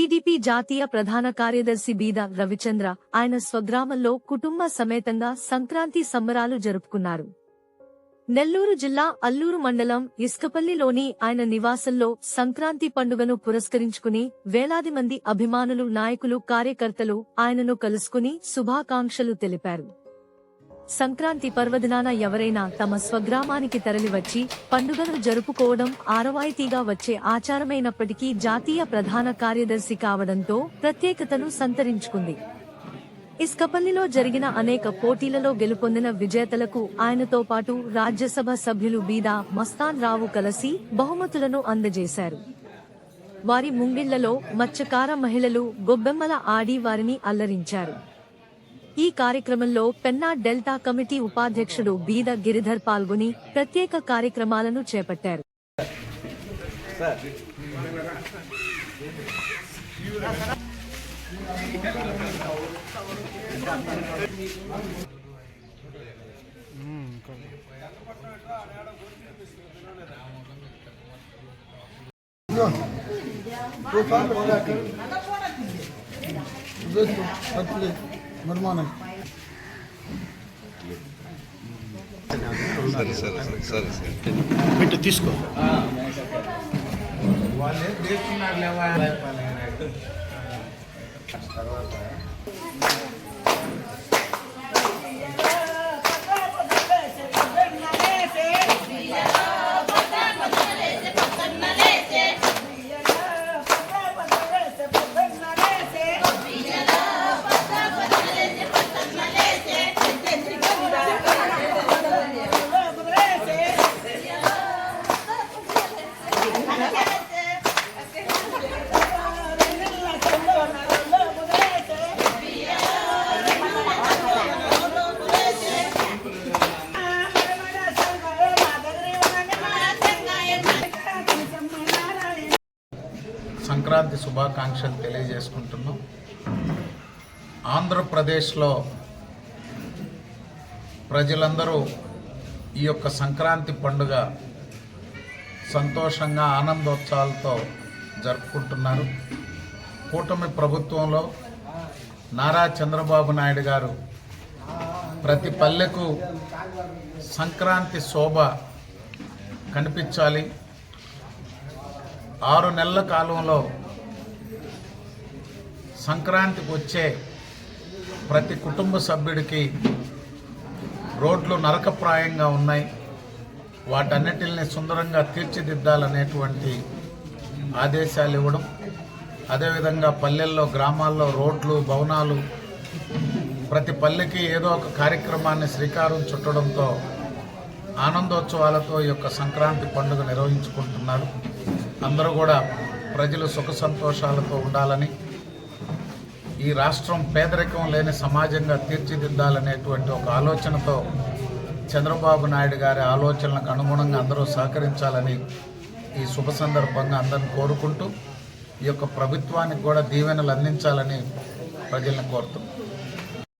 TDP జాతీయ ప్రధాన కార్యదర్శి బీద రవిచంద్ర ఆయన స్వగ్రామంలో కుటుంబ సమేతంగా సంక్రాంతి సంబరాలు జరుపుకున్నారు. నెల్లూరు జిల్లా అల్లూరు మండలం ఇస్కపల్లిలోని ఆయన నివాసంలో సంక్రాంతి పండుగను పురస్కరించుకుని వేలాది మంది అభిమానులు నాయకులు కార్యకర్తలు ఆయనను కలుసుకుని శుభాకాంక్షలు తెలిపారు. సంక్రాంతి పర్వదినాన ఎవరైనా తమ స్వగ్రామానికి తరలివచ్చి పండుగను జరుపుకోవడం ఆరవాయితీగా వచ్చే ఆచారమైనప్పటికీ జాతీయ ప్రధాన కార్యదర్శి కావడంతో ప్రత్యేకతను సంతరించుకుంది. ఇస్కపల్లిలో జరిగిన అనేక పోటీలలో గెలుపొందిన విజేతలకు ఆయనతో పాటు రాజ్యసభ సభ్యులు బీదా మస్తాన్ రావు కలిసి బహుమతులను అందజేశారు. వారి ముంగిళ్ళలో మత్స్యకార మహిళలు గొబ్బెమ్మల ఆడి వారిని అల్లరించారు. ఈ కార్యక్రమంలో పెన్నా డెల్టా కమిటీ ఉపాధ్యక్షుడు బీద గిరిధర్ పాల్గొని ప్రత్యేక కార్యక్రమాలను చేపట్టారు. నిర్మాణం సరే సరే సరే సరే సరే. పెట్టి తీసుకో. సంక్రాంతి శుభాకాంక్షలు తెలియజేసుకుంటున్నాం. ఆంధ్రప్రదేశ్లో ప్రజలందరూ ఈ యొక్క సంక్రాంతి పండుగ సంతోషంగా ఆనందోత్సవాలతో జరుపుకుంటున్నారు. కూటమి ప్రభుత్వంలో నారా చంద్రబాబు నాయుడు గారు ప్రతి పల్లెకు సంక్రాంతి శోభ కనిపించాలి. ఆరు నెలల కాలంలో సంక్రాంతికి వచ్చే ప్రతి కుటుంబ సభ్యుడికి రోడ్లు నరకప్రాయంగా ఉన్నాయి. వాటన్నిటిని సుందరంగా తీర్చిదిద్దాలనేటువంటి ఆదేశాలు ఇవ్వడం అదేవిధంగా పల్లెల్లో గ్రామాల్లో రోడ్లు భవనాలు ప్రతి పల్లెకి ఏదో ఒక కార్యక్రమాన్ని శ్రీకారం చుట్టడంతో ఆనందోత్సవాలతో ఈ యొక్క సంక్రాంతి పండుగ నిర్వహించుకుంటున్నారు. అందరూ కూడా ప్రజలు సుఖ సంతోషాలతో ఉండాలని ఈ రాష్ట్రం పేదరికం లేని సమాజంగా తీర్చిదిద్దాలనేటువంటి ఒక ఆలోచనతో చంద్రబాబు నాయుడు గారి ఆలోచనలకు అనుగుణంగా అందరూ సహకరించాలని ఈ శుభ సందర్భంగా అందరిని కోరుకుంటూ ఈ యొక్క ప్రభుత్వానికి కూడా దీవెనలు అందించాలని ప్రజల్ని కోరుతున్నాం.